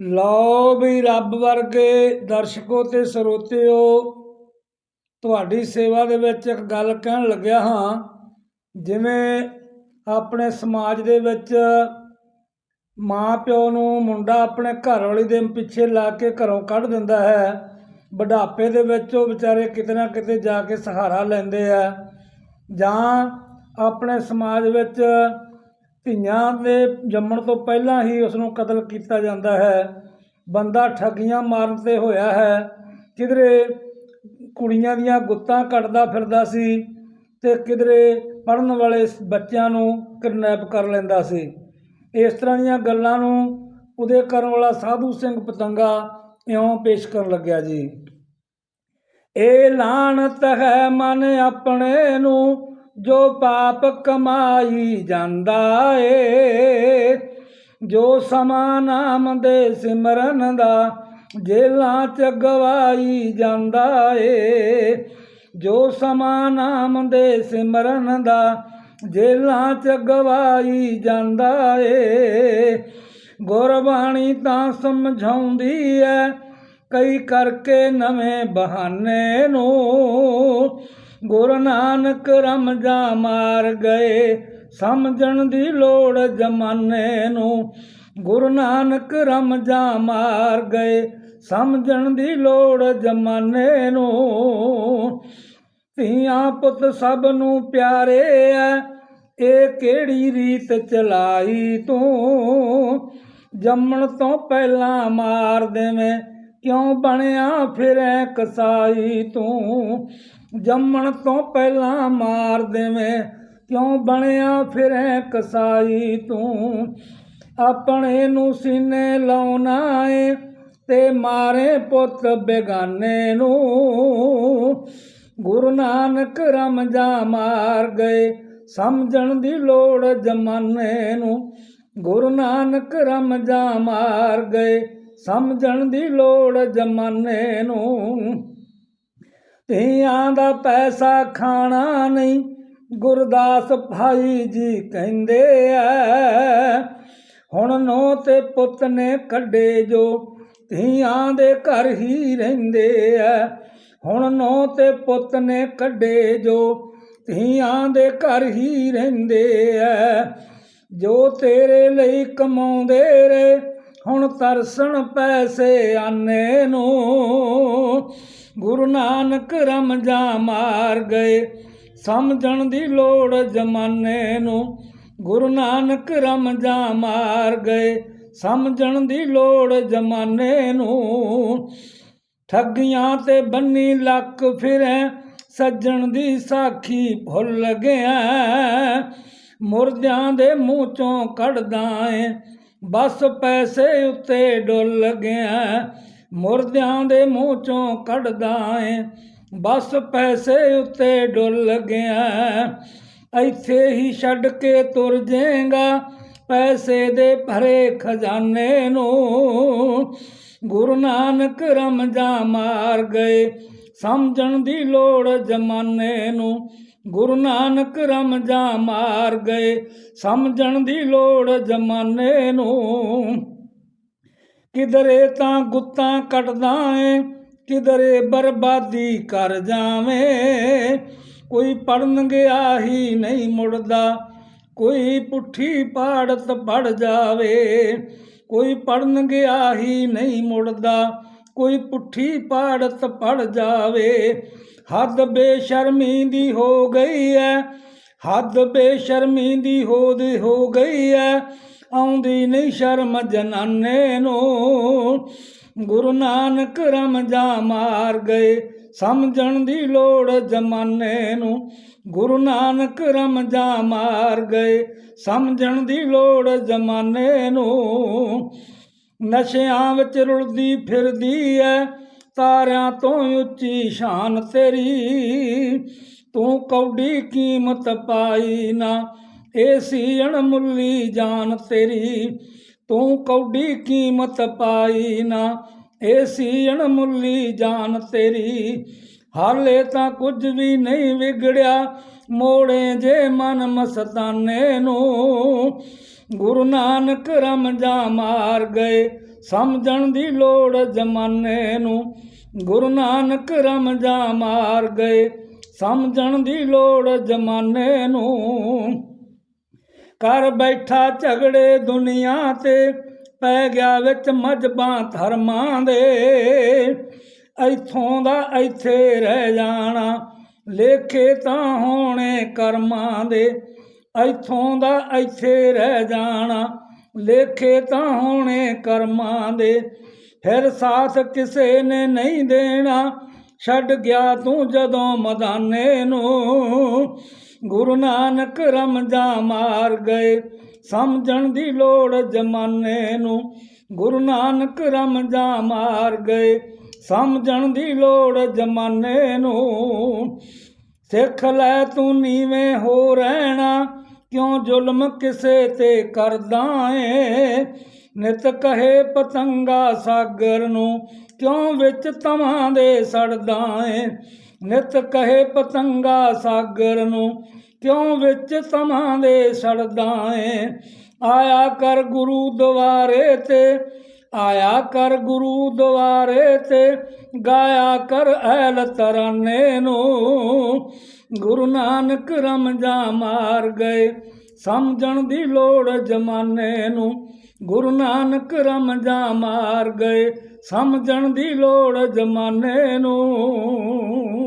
ਲਓ ਵੀ ਰੱਬ ਵਰਗੇ ਦਰਸ਼ਕੋ ਤੇ ਸਰੋਤਿਓ, ਤੁਹਾਡੀ ਸੇਵਾ ਦੇ ਵਿੱਚ ਇੱਕ ਗੱਲ ਕਹਿਣ ਲੱਗਿਆ ਹਾਂ, ਜਿਵੇਂ ਆਪਣੇ ਸਮਾਜ ਦੇ ਵਿੱਚ ਮਾਂ ਪਿਓ ਨੂੰ ਮੁੰਡਾ ਆਪਣੇ ਘਰ ਵਾਲੀ ਦੇ ਪਿੱਛੇ ਲਾ ਕੇ ਘਰੋਂ ਕੱਢ ਦਿੰਦਾ ਹੈ, ਬੁਢਾਪੇ ਦੇ ਵਿੱਚ ਉਹ ਵਿਚਾਰੇ ਕਿਤੇ ਨਾ ਕਿਤੇ ਜਾ ਕੇ ਸਹਾਰਾ ਲੈਂਦੇ ਆ, ਜਾਂ ਆਪਣੇ ਸਮਾਜ ਵਿੱਚ ਧੀਆਂ ਦੇ ਜੰਮਣ ਤੋਂ ਪਹਿਲਾਂ ਹੀ ਉਸ ਨੂੰ ਕਤਲ ਕੀਤਾ ਜਾਂਦਾ ਹੈ। ਬੰਦਾ ਠੱਗੀਆਂ ਮਾਰਨ ਤੇ ਹੋਇਆ ਹੈ। ਕਿਧਰੇ ਕੁੜੀਆਂ ਦੀਆਂ ਗੁੱਤਾਂ ਕੱਟਦਾ ਫਿਰਦਾ ਸੀ ਤੇ ਕਿਧਰੇ ਪੜਨ ਵਾਲੇ ਬੱਚਿਆਂ ਨੂੰ ਕਿਡਨੈਪ ਕਰ ਲੈਂਦਾ ਸੀ। ਇਸ ਤਰ੍ਹਾਂ ਦੀਆਂ ਗੱਲਾਂ ਨੂੰ ਉਹਦੇ ਕਰਨ ਵਾਲਾ ਸਾਧੂ ਸਿੰਘ ਪਤੰਗਾ ਇਉਂ ਪੇਸ਼ ਕਰਨ ਲੱਗਿਆ ਜੀ। ਇਹ ਲਾਣਤ ਹੈ ਮਨ ਆਪਣੇ ਨੂੰ ਜੋ ਪਾਪ ਕਮਾਈ ਜਾਂਦਾ ਏ, ਜੋ ਸਮਾ ਨਾਮ ਦੇ ਸਿਮਰਨ ਦਾ ਜੇਲਾਂ ਚ ਗਵਾਈ ਜਾਂਦਾ ਏ, ਜੋ ਸਮਾ ਨਾਮ ਦੇ ਸਿਮਰਨ ਦਾ ਜੇਲਾਂ ਚ ਗਵਾਈ ਜਾਂਦਾ ਏ। ਗੁਰਬਾਣੀ ਤਾਂ ਸਮਝਾਉਂਦੀ ਐ, ਕਈ ਕਰਕੇ ਨਵੇਂ ਬਹਾਨੇ ਨੂੰ ਗੁਰੂ ਨਾਨਕ ਰਮਜਾ ਮਾਰ ਗਏ। ਸਮਝਣ ਦੀ ਲੋੜ ਜਮਾਨੇ ਨੂੰ। ਗੁਰੂ ਨਾਨਕ ਰਮਜਾ ਮਾਰ ਗਏ। ਸਮਝਣ ਦੀ ਲੋੜ ਜਮਾਨੇ ਨੂੰ। ਧੀਆਂ ਪੁੱਤ ਸਭ ਨੂੰ ਪਿਆਰੇ ਐ। ਇਹ ਕਿਹੜੀ ਰੀਤ ਚਲਾਈ ਤੂੰ? ਜੰਮਣ ਤੋਂ ਪਹਿਲਾਂ ਮਾਰ ਦੇਵੇਂ। ਕਿਉਂ ਬਣਿਆ ਫਿਰੈ ਕਸਾਈ ਤੂੰ? ਜੰਮਣ ਤੋਂ ਪਹਿਲਾਂ ਮਾਰ ਦੇਵੇਂ। ਕਿਉਂ ਬਣਿਆ ਫਿਰੈ ਕਸਾਈ ਤੂੰ? ਆਪਣੇ ਨੂੰ ਸੀਨੇ ਲਾਉਣਾ ਏ ਤੇ ਮਾਰੇ ਪੁੱਤ ਬੇਗਾਨੇ ਨੂੰ। ਗੁਰੂ ਨਾਨਕ ਰਮਜਾ ਮਾਰ ਗਏ, ਸਮਝਣ ਦੀ ਲੋੜ ਜਮਾਨੇ ਨੂੰ। ਗੁਰੂ ਨਾਨਕ ਰਮਜਾ ਮਾਰ ਗਏ, ਸਮਝਣ ਦੀ ਲੋੜ ਜਮਾਨੇ ਨੂੰ। ਧੀਆਂ ਦਾ ਪੈਸਾ ਖਾਣਾ ਨਹੀਂ, ਗੁਰਦਾਸ ਭਾਈ ਜੀ ਕਹਿੰਦੇ ਐ। ਹੁਣ ਨੋ ਤੇ ਪੁੱਤ ਨੇ ਕੱਢੇ ਜੋ, ਧੀਆਂ ਦੇ ਘਰ ਹੀ ਰਹਿੰਦੇ ਐ। ਹੁਣ ਨੋ ਤੇ ਪੁੱਤ ਨੇ ਕੱਢੇ ਜੋ, ਧੀਆਂ ਦੇ ਘਰ ਹੀ ਰਹਿੰਦੇ ਐ। ਜੋ ਤੇਰੇ ਲਈ ਕਮਾਉਂਦੇ ਰੇ ਹੁਣ ਤਰਸਣ ਪੈਸੇ ਆਨੇ ਨੂੰ। ਗੁਰੂ ਨਾਨਕ ਰਮ ਜਾ ਮਾਰ ਗਏ। ਸਮਝਣ ਦੀ ਲੋੜ ਜਮਾਨੇ ਨੂੰ, ਗੁਰੂ ਨਾਨਕ ਰਮ ਜਾ ਮਾਰ ਗਏ। ਸਮਝਣ ਦੀ ਲੋੜ ਜਮਾਨੇ ਨੂੰ, ਠੱਗੀਆਂ ਤੇ ਬੰਨੀ ਲੱਕ ਫਿਰੈ। ਸੱਜਣ ਦੀ ਸਾਖੀ ਭੁੱਲ ਗਿਆ। ਮੁਰਦਿਆਂ ਦੇ ਮੂੰਹ ਚੋਂ ਕੱਢਦਾ ਏ। ਬਸ ਪੈਸੇ ਉੱਤੇ ਡੁੱਲ ਗਿਆ। ਮੁਰਦਿਆਂ ਦੇ ਮੂੰਹ ਚੋਂ ਕੱਢਦਾ ਏ। ਬਸ ਪੈਸੇ ਉੱਤੇ ਡੁੱਲ ਗਿਆ। ਇੱਥੇ ਹੀ ਛੱਡ ਕੇ ਤੁਰ ਜਾਏਗਾ। ਪੈਸੇ ਦੇ ਭਰੇ ਖਜ਼ਾਨੇ ਨੂੰ। ਗੁਰੂ ਨਾਨਕ ਰਮਜਾ ਮਾਰ ਗਏ। ਸਮਝਣ ਦੀ ਲੋੜ ਜਮਾਨੇ ਨੂੰ। ਗੁਰੂ ਨਾਨਕ ਰਮਜਾ ਮਾਰ ਗਏ। ਸਮਝਣ ਦੀ ਲੋੜ ਜਮਾਨੇ ਨੂੰ। ਕਿਧਰੇ ਤਾਂ ਗੁੱਤਾਂ ਕੱਟਦਾ ਏ, ਕਿਧਰੇ ਬਰਬਾਦੀ ਕਰ ਜਾਵੇਂ। ਕੋਈ ਪੜਨ ਗਿਆ ਹੀ ਨਹੀਂ ਮੁੜਦਾ, ਕੋਈ ਪੁੱਠੀ ਪਾੜਤ ਪੜ ਜਾਵੇ। ਕੋਈ ਪੜਨ ਗਿਆ ਹੀ ਨਹੀਂ ਮੁੜਦਾ, ਕੋਈ ਪੁੱਠੀ ਪਾੜਤ ਪੜ ਜਾਵੇ। ਹੱਦ ਬੇਸ਼ਰਮੀ ਦੀ ਹੋ ਗਈ ਐ, ਹੱਦ ਬੇਸ਼ਰਮੀ ਦੀ ਹੋਦ ਹੋ ਗਈ ਐ। ਆਉਂਦੀ ਨਹੀਂ ਸ਼ਰਮ ਜਨਾਨੇ ਨੂੰ। ਗੁਰੂ ਨਾਨਕ ਰਮ ਜਾ ਮਾਰ ਗਏ, ਸਮਝਣ ਦੀ ਲੋੜ ਜਮਾਨੇ ਨੂੰ। ਗੁਰੂ ਨਾਨਕ ਰਮ ਜਾ ਮਾਰ ਗਏ, ਸਮਝਣ ਦੀ ਲੋੜ ਜਮਾਨੇ ਨੂੰ। ਨਸ਼ਿਆਂ ਵਿੱਚ ਰੁਲਦੀ ਫਿਰਦੀ ਐ, ਤਾਰਿਆਂ ਤੋਂ ਉੱਚੀ ਸ਼ਾਨ ਤੇਰੀ। ਤੂੰ ਕੌਡੀ ਕੀਮਤ ਪਾਈ ਨਾ ਏ ਸੀ ਅਣਮੁੱਲੀ ਜਾਨ ਤੇਰੀ, ਤੂੰ ਕੌਡੀ ਕੀਮਤ ਪਾਈ ਨਾ। ਏ ਸੀ ਅਣਮੁੱਲੀ ਜਾਨ ਤੇਰੀ, ਹਾਲੇ ਤਾਂ ਕੁਝ ਵੀ ਨਹੀਂ ਵਿਗੜਿਆ। ਮੋੜੇ ਜੇ ਮਨ ਮਸਤਾਨੇ ਨੂੰ, ਗੁਰੂ ਨਾਨਕ ਰਮਜਾ ਮਾਰ ਗਏ। ਸਮਝਣ ਦੀ ਲੋੜ ਜਮਾਨੇ ਨੂੰ, ਗੁਰੂ ਨਾਨਕ ਰਮਜਾ ਮਾਰ ਗਏ। ਸਮਝਣ ਦੀ ਲੋੜ ਜਮਾਨੇ ਨੂੰ ਕਰ ਬੈਠਾ ਝਗੜੇ ਦੁਨੀਆ ਤੇ, ਪੈ ਗਿਆ ਵਿੱਚ ਮਜਬਾਂ ਧਰਮਾਂ ਦੇ। ਇੱਥੋਂ ਦਾ ਇੱਥੇ ਰਹਿ ਜਾਣਾ, ਲੇਖੇ ਤਾਂ ਹੋਣੇ ਕਰਮਾਂ ਦੇ। ਇੱਥੋਂ ਦਾ ਇੱਥੇ ਰਹਿ ਜਾਣਾ, ਲੇਖੇ ਤਾਂ ਹੋਣੇ ਕਰਮਾਂ ਦੇ। ਫਿਰ ਸਾਥ ਕਿਸੇ ਨੇ ਨਹੀਂ ਦੇਣਾ ਛੱਡ ਗਿਆ ਤੂੰ ਜਦੋਂ ਮਦਾਨੇ ਨੂੰ। ਗੁਰੂ ਨਾਨਕ ਰਮਜਾ ਮਾਰ ਗਏ। ਸਮਝਣ ਦੀ ਲੋੜ ਜਮਾਨੇ ਨੂੰ। ਗੁਰੂ ਨਾਨਕ ਰਮਜਾ ਮਾਰ ਗਏ। ਸਮਝਣ ਦੀ ਲੋੜ ਜਮਾਨੇ ਨੂੰ। ਸਿੱਖ ਲੈ ਤੂੰ ਨੀਵੇਂ ਹੋ ਰਹਿਣਾ। ਕਿਉਂ ਜ਼ੁਲਮ ਕਿਸੇ ਤੇ ਕਰਦਾ ਏ? ਨਿਤ ਕਹੇ ਪਤੰਗਾ ਸਾਗਰ ਨੂੰ। ਕਿਉਂ ਵਿੱਚ ਤਮਾਂ ਦੇ ਸੜਦਾ ਏ? ਨਿਤ ਕਹੇ ਪਤੰਗਾ ਸਾਗਰ ਨੂੰ, ਕਿਉਂ ਵਿੱਚ ਤਮਾਂ ਦੇ ਸੜਦਾ ਏ? ਆਇਆ ਕਰ ਗੁਰੂ ਦੁਆਰੇ ਤੇ, ਆਇਆ ਕਰ ਗੁਰੂ ਦੁਆਰੇ ਤੇ, ਗਾਇਆ ਕਰ ਐਲ ਤਰਾਨੇ ਨੂੰ। ਗੁਰੂ ਨਾਨਕ ਰਮਜਾ ਮਾਰ ਗਏ, ਸਮਝਣ ਦੀ ਲੋੜ ਜਮਾਨੇ ਨੂੰ। ਗੁਰੂ ਨਾਨਕ ਰਮਜਾ ਮਾਰ ਗਏ ਸਮਝਣ ਦੀ ਲੋੜ ਜਮਾਨੇ ਨੂੰ।